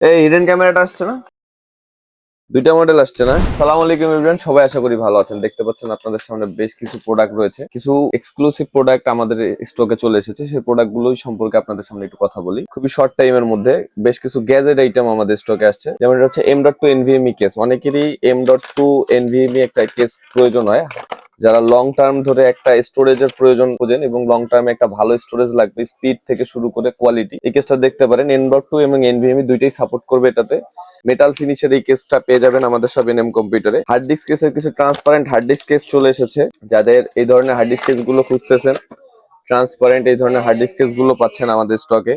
এই হিডেন ক্যামেরাটা আসছে না? দুইটা মডেল আসছে না। সালাম আলাইকুম এভরিওয়ান সবাই আশা করি ভালো আছেন। দেখতে পাচ্ছেন আপনাদের সামনে বেশ কিছু প্রোডাক্ট রয়েছে। কিছু এক্সক্লুসিভ প্রোডাক্ট আমাদের স্টকে চলে এসেছে। সেই প্রোডাক্ট গুলোই সম্পর্কে আপনাদের সামনে একটু কথা বলি। খুবই শর্ট টাইমের মধ্যে বেশ কিছু গ্যাজেট আইটেম আমাদের স্টকে আসছে। যেমন এটা হচ্ছে M dot two NVMe case অনেকেরই এম ডট টু এনভিএমই একটা কেস প্রয়োজন হয়। যারা লং টার্ম ধরে একটা স্টোরেজের প্রয়োজন খোঁজেন এবং লং টার্মে একটা ভালো স্টোরেজ লাগবে স্পিড থেকে শুরু করে কোয়ালিটি এই কেসটা দেখতে পারেন। এন ডট টু এবং এনভিএমই দুইটাই সাপোর্ট করবে এটাতে। মেটাল ফিনিশের এই কেসটা পেয়ে যাবেন আমাদের সব এনএম কম্পিউটারে হার্ড ডিস্ক কেসের কিছু ট্রান্সপারেন্ট হার্ড ডিস্ক কেস চলে এসেছে। যাদের এই ধরনের হার্ড ডিস্ক কেসগুলো খুঁজতেছেন ট্রান্সপারেন্ট এই ধরনের হার্ড ডিস্ক কেসগুলো পাচ্ছেন আমাদের স্টকে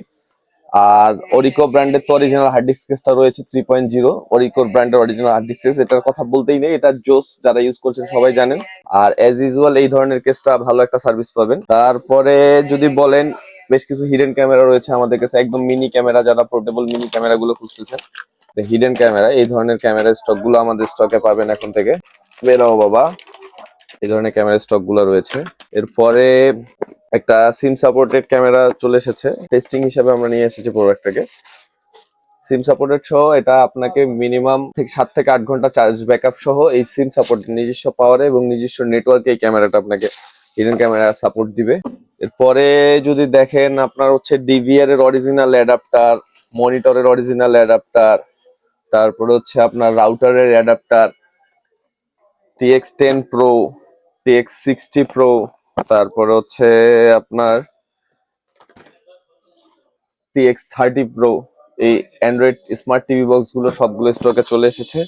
আর অরিকো ব্র্যান্ডের তো অরিজিনাল হার্ড ডিস্ক কেসটা রয়েছে থ্রি পয়েন্ট জিরো অরিকো ব্র্যান্ডের অরিজিনাল হার্ড ডিস্ক কেস এটার কথা বলতেই নেই। এটা জোস যারা ইউজ করছেন সবাই জানেন। আর অ্যাজ ইউজুয়াল এই ধরনের কেসটা ভালো একটা সার্ভিস পাবেন। তারপরে যদি বলেন, বেশ কিছু হিডেন ক্যামেরা রয়েছে আমাদের কাছে, একদম মিনি ক্যামেরা যারা পোর্টেবল মিনি ক্যামেরা গুলো খুঁজতেছেন। হিডেন ক্যামেরা এই ধরনের ক্যামেরা স্টকগুলো আমাদের স্টকে পাবেন এখন থেকে। বেরাও বাবা, এই ধরনের ক্যামেরা স্টকগুলো রয়েছে। এরপরে একটা সিম সাপোর্টেড ক্যামেরা চলে এসেছে। টেস্টিং হিসাবে আমরা নিয়ে এসেছি প্রোডাক্টটাকে সিম সাপোর্টেড সহ এটা আপনাকে মিনিমাম থেকে সাত থেকে আট ঘণ্টা চার্জ ব্যাকআপ সহ এই সিম সাপোর্ট নিজস্ব পাওয়ারে এবং নিজস্ব নেটওয়ার্কে এই ক্যামেরাটা আপনাকে হিডেন ক্যামেরা সাপোর্ট দিবে। এরপরে যদি দেখেন আপনার হচ্ছে ডিভিআর এর অরিজিনাল অ্যাডাপ্টার মনিটরের অরিজিনাল অ্যাডাপ্টার তারপরে হচ্ছে আপনার রাউটারের adapter TX ten pro TX sixty pro তারপরে হচ্ছে আপনার টিএক্স থার্টি প্রো এই অ্যান্ড্রয়েড স্মার্ট টিভি বক্সগুলো সবগুলো স্টকে চলে এসেছে।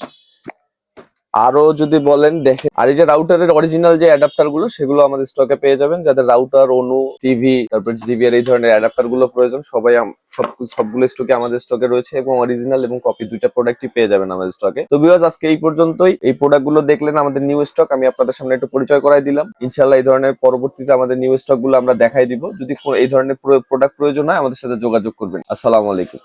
আরও যদি বলেন, দেখে আর এই যে রাউটারের অরিজিনাল যে অ্যাডাপ্টারগুলো, সেগুলো আমাদের স্টকে পেয়ে যাবেন। যাদের রাউটার অনু টিভি তারপর ডিভিআর এই ধরনের অ্যাডাপ্টারগুলো প্রয়োজন, সবাই সব সবগুলো স্টকে আমাদের স্টকে রয়েছে এবং অরিজিনাল এবং কপি দুইটা প্রোডাক্টই পেয়ে যাবেন আমাদের স্টকে তো বিকজ আজকে এই পর্যন্তই। এই প্রোডাক্টগুলো দেখলেন আমাদের নিউ স্টক আমি আপনাদের সামনে একটু পরিচয় করাই দিলাম। ইনশাল্লাহ এই ধরনের পরবর্তীতে আমাদের নিউ স্টকগুলো আমরা দেখাই দিব। যদি এই ধরনের প্রোডাক্ট প্রয়োজন হয়, আমাদের সাথে যোগাযোগ করবেন। আসসালামু আলাইকুম।